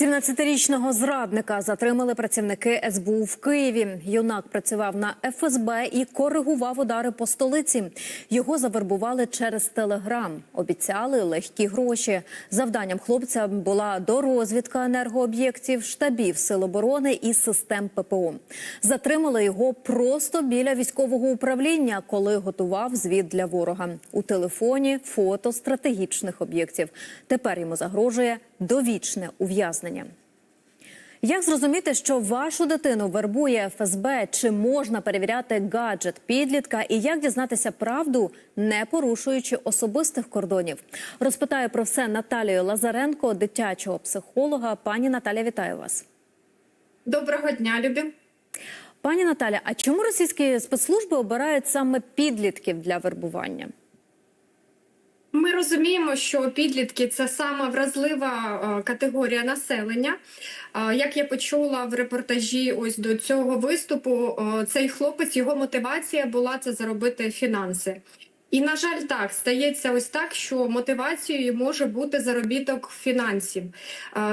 17-річного зрадника затримали працівники СБУ в Києві. Юнак працював на ФСБ і коригував удари по столиці. Його завербували через телеграм. Обіцяли легкі гроші. Завданням хлопця була дорозвідка енергооб'єктів, штабів сил оборони і систем ППО. Затримали його просто біля військового управління, коли готував звіт для ворога. У телефоні фото стратегічних об'єктів. Тепер йому загрожує довічне ув'язнення. Як зрозуміти, що вашу дитину вербує ФСБ? Чи можна перевіряти гаджет підлітка? І як дізнатися правду, не порушуючи особистих кордонів? Розпитаю про все Наталію Лазаренко, дитячого психолога. Пані Наталя, вітаю вас. Доброго дня, любі. Пані Наталя, а чому російські спецслужби обирають саме підлітків для вербування? Ми розуміємо, що підлітки це сама вразлива е, категорія населення. Як я почула в репортажі, ось до цього виступу, е, цей хлопець його мотивація була це заробити фінанси. І на жаль, так стається ось так, що мотивацією може бути заробіток фінансів.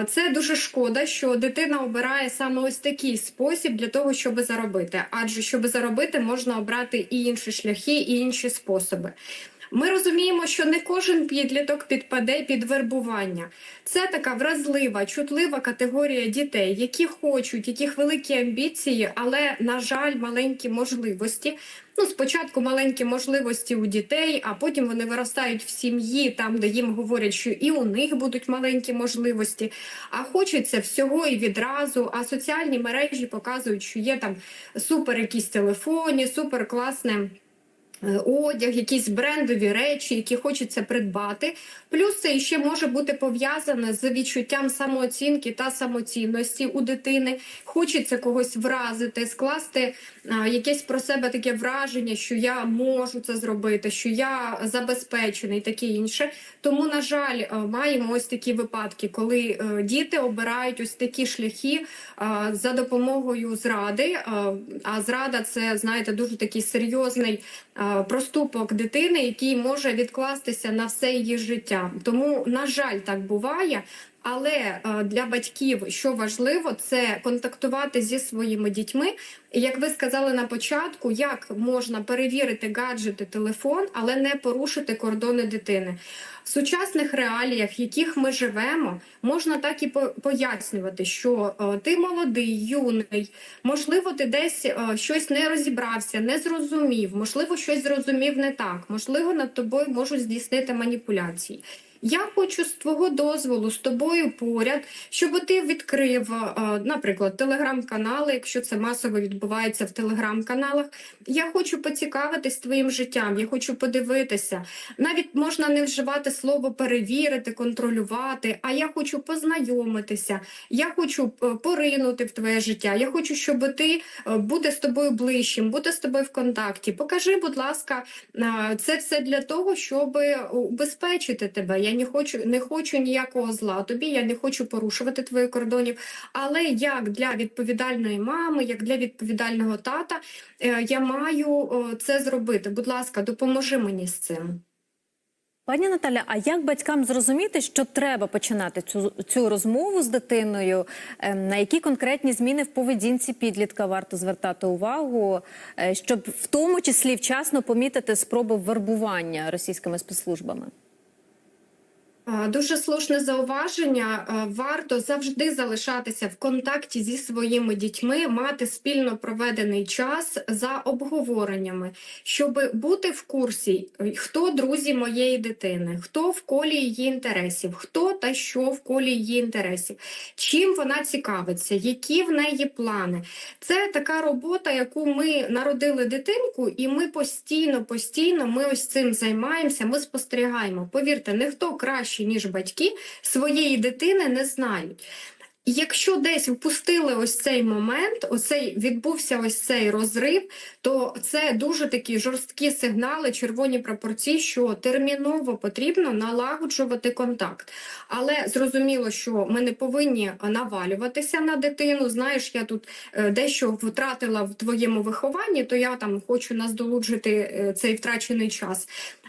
Це дуже шкода, що дитина обирає саме ось такий спосіб для того, щоб заробити. Адже щоб заробити, можна обрати і інші шляхи, і інші способи. Ми розуміємо, що не кожен підліток підпаде під вербування. Це така вразлива, чутлива категорія дітей, які хочуть, яких великі амбіції, але, на жаль, маленькі можливості. Ну, спочатку маленькі можливості у дітей, а потім вони виростають в сім'ї, там де їм говорять, що і у них будуть маленькі можливості. А хочеться всього і відразу. А соціальні мережі показують, що є там супер якісь телефоні, супер класне. Е, Одяг, якісь брендові речі, які хочеться придбати. Плюс це ще може бути пов'язане з відчуттям самооцінки та самоцінності у дитини. Хочеться когось вразити, скласти а, якесь про себе таке враження, що я можу це зробити, що я забезпечений, таке інше. Тому, на жаль, е, маємо ось такі випадки, коли е, діти обирають ось такі шляхи е, за допомогою зради. Е, А зрада це знаєте дуже такий серйозний е, проступок дитини, який може відкластися на все її життя. Тому, на жаль, так буває. Але е, для батьків що важливо, це контактувати зі своїми дітьми. Як ви сказали на початку, як можна перевірити гаджети, телефон, але не порушити кордони дитини. В сучасних реаліях, в яких ми живемо, можна так і пояснювати, що е, ти молодий, юний, можливо, ти десь е, щось не розібрався, не зрозумів, можливо, щось зрозумів не так, можливо, над тобою можуть здійснити маніпуляції. Я хочу з твого дозволу з тобою поряд, щоб ти відкрив, е, наприклад, телеграм-канали, якщо це масово відбувається в телеграм-каналах. Я хочу поцікавитись твоїм життям, я хочу подивитися. Навіть можна не вживати слово перевірити, контролювати, а я хочу познайомитися, я хочу е, поринути в твоє життя. Я хочу, щоб ти е, бути з тобою ближчим, бути з тобою в контакті. Покажи, будь ласка, це все для того, щоб убезпечити тебе. Я не хочу, не хочу ніякого зла тобі, я не хочу порушувати твої кордонів. Але як для відповідальної мами, як для відповідального тата, е, я маю це зробити. Будь ласка, допоможи мені з цим. Пані Наталя, а як батькам зрозуміти, що треба починати цю, цю розмову з дитиною? Ем, На які конкретні зміни в поведінці підлітка варто звертати увагу, е, щоб в тому числі вчасно помітити спроби вербування російськими спецслужбами? Е, Дуже слушне зауваження. Е, Варто завжди залишатися в контакті зі своїми дітьми, мати спільно проведений час за обговореннями, щоб бути в курсі, е, хто друзі моєї дитини, хто в колі її інтересів, хто та що в колі її інтересів, чим вона цікавиться, які в неї плани. Це така робота, яку ми народили дитинку, і ми постійно, постійно ми ось цим займаємося. Ми спостерігаємо. Повірте, ніхто краще ніж батьки своєї дитини не знають. Якщо десь впустили ось цей момент, оцей відбувся ось цей розрив, то це дуже такі жорсткі сигнали, червоні прапорці, що терміново потрібно налагоджувати контакт. Але зрозуміло, що ми не повинні навалюватися на дитину. Знаєш, я тут е, дещо втратила в твоєму вихованні, то я там хочу наздолуджити е, цей втрачений час.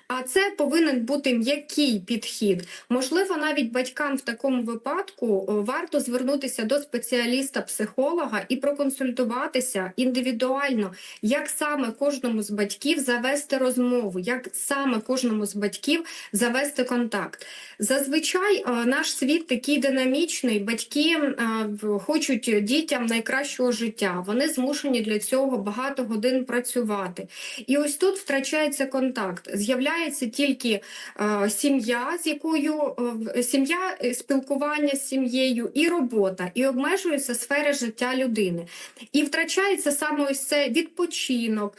А це повинен бути м'який підхід. Можливо, навіть батькам в такому випадку варто звернутися до спеціаліста-психолога і проконсультуватися індивідуально, як саме кожному з батьків завести розмову, як саме кожному з батьків завести контакт. Зазвичай е, наш світ такий динамічний. Батьки е, хочуть дітям найкращого життя. Вони змушені для цього багато годин працювати. І ось тут втрачається контакт. З'являється тільки е, сім'я, з якою е, сім'я, е, спілкування з сім'єю і робота, і обмежується сфера життя людини. І втрачається саме ось це відпочинок,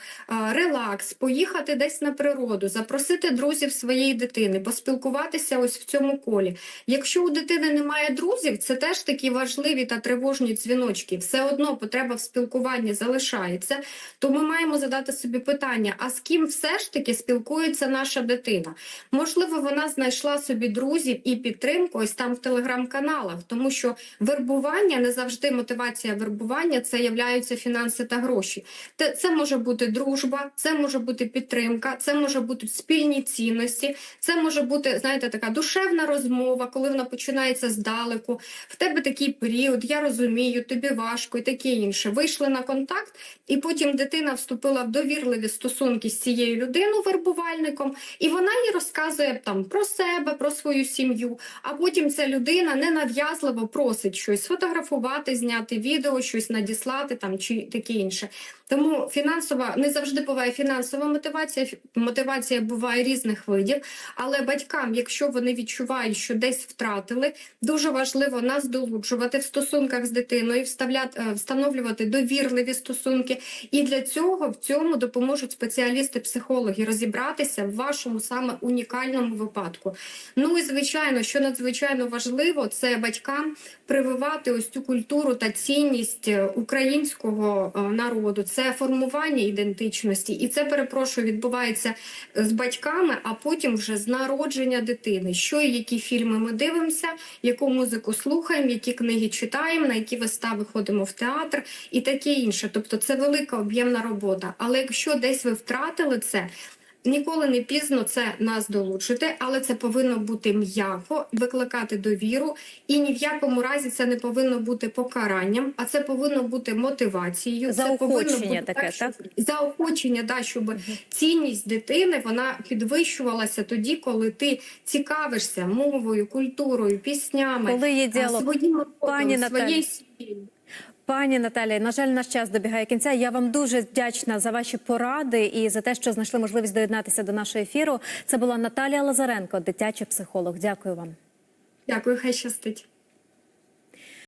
релакс, поїхати десь на природу, запросити друзів своєї дитини, поспілкуватися ось в цьому колі. Якщо у дитини немає друзів, це теж такі важливі та тривожні дзвіночки. Все одно потреба в спілкуванні залишається. То ми маємо задати собі питання: а з ким все ж таки спілкується наша дитина? Можливо, вона знайшла собі друзів і підтримку ось там в телеграм-каналах, тому що вербування не завжди мотивація вербування це являються фінанси та гроші. Це може бути дружба, це може бути підтримка, це може бути спільні цінності, це може бути, знаєте, така душевна розмова, коли вона починається здалеку. В тебе такий період, я розумію, тобі важко і таке інше. Вийшли на контакт, і потім дитина вступила в довірливі стосунки з цією людиною, вербувальником, і вона їй розказує там про себе, про свою сім'ю. А потім ця людина ненав'язливо просить щось сфотографувати, зняти відео, щось надіслати там чи таке інше. Тому фінансова не завжди буває фінансова мотивація. Мотивація буває різних видів. Але батькам, якщо вони відчувають, що десь втратили, дуже важливо нас долучувати в стосунках з дитиною, вставляти, е, встановлювати довірливі стосунки. І для цього в цьому допоможуть спеціалісти-психологи розібратися в вашому саме унікальному випадку. Ну і звичайно, що надзвичайно важливо, це батькам прививати ось цю культуру та цінність е, українського е, народу. Це формування ідентичності, і це перепрошую відбувається е, з батьками, а потім вже з народження дитини. Що і які фільми ми дивимося, яку музику слухаємо, які книги читаємо, на які вистави ходимо в театр і таке інше. Тобто це велика об'ємна робота. Але якщо десь ви втратили це. Ніколи не пізно це нас долучити, але це повинно бути м'яко, викликати довіру, і ні в якому разі це не повинно бути покаранням, а це повинно бути мотивацією. Це повинно бути таке, щоб- так? заохочення, да, щоб цінність дитини вона підвищувалася тоді, коли ти цікавишся мовою, культурою, піснями, Коли є діалог. своїм родом, Пані своєю сім'єю. Пані Наталія, на жаль, наш час добігає кінця. Я вам дуже вдячна за ваші поради і за те, що знайшли можливість доєднатися до нашого ефіру. Це була Наталія Лазаренко, дитячий психолог. Дякую вам. Дякую, хай щастить.